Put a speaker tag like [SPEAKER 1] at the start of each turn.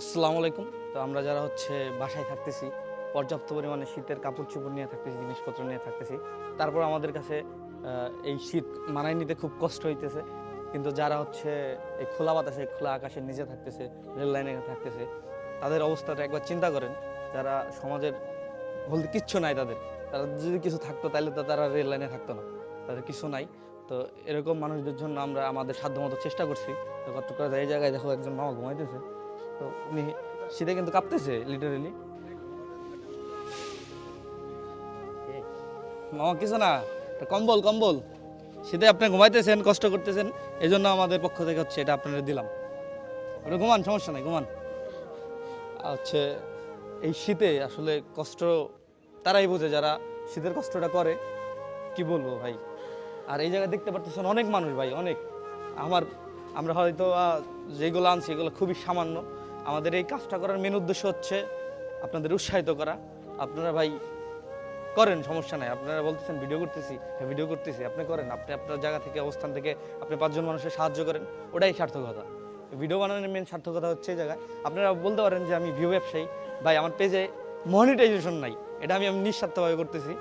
[SPEAKER 1] আসসালামু আলাইকুম। তো আমরা যারা হচ্ছে বাসায় থাকতেছি, পর্যাপ্ত পরিমাণে শীতের কাপড় চোপড় নিয়ে থাকতেছি, জিনিসপত্র নিয়ে থাকতেছি, তারপর আমাদের কাছে এই শীত মানায় নিতে খুব কষ্ট হইতেছে। কিন্তু যারা হচ্ছে এই খোলা বাতাসে, খোলা আকাশের নিচে থাকতেছে, রেল লাইনে থাকতেছে, তাদের অবস্থাটা একবার চিন্তা করেন। যারা সমাজের বলতে কিচ্ছু নাই তাদের, তারা যদি কিছু থাকতো তাহলে তো তারা রেল লাইনে থাকতো না, তাদের কিছু নাই। তো এরকম মানুষদের জন্য আমরা আমাদের সাধ্যমতো চেষ্টা করছি। তো কত করে এই জায়গায় দেখো একজন মামা ঘুমাইতেছে। তো উনি শীতে কিন্তু কাঁপতেছে লিটারেলি মামা, কিছু না। কম্বল কম্বল। শীতে আপনি ঘুমাইতেছেন, কষ্ট করতেছেন এই জন্য আমাদের পক্ষ থেকে হচ্ছে এটা আপনারা দিলাম। ওটা ঘুমান, সমস্যা নাই, ঘুমান। হচ্ছে এই শীতে আসলে কষ্ট, তারাই বোঝে যারা শীতের কষ্টটা করে। কি বলব ভাই? আর এই জায়গায় দেখতে পারতেছেন অনেক মানুষ ভাই, অনেক। আমার, আমরা হয়তো যেগুলো আনছি, এগুলো খুবই সামান্য। আমাদের এই কাজটা করার মেন উদ্দেশ্য হচ্ছে আপনাদের উৎসাহিত করা। আপনারা ভাই করেন, সমস্যা নাই। আপনারা বলতেছেন, ভিডিও করতেছি। হ্যাঁ ভিডিও করতেছি। আপনি করেন। আপনি আপনার জায়গা থেকে, অবস্থান থেকে আপনি পাঁচজন মানুষের সাহায্য করেন। ওটাই সার্থকতা। ভিডিও বানানোর মেন সার্থকতা হচ্ছে এই জায়গায়। আপনারা বলতে পারেন যে আমি ভিউ ব্যবসায়ী। ভাই, আমার পেজে মনিটাইজেশন নাই। এটা আমি আমি নিঃস্বার্থভাবে করতেছি।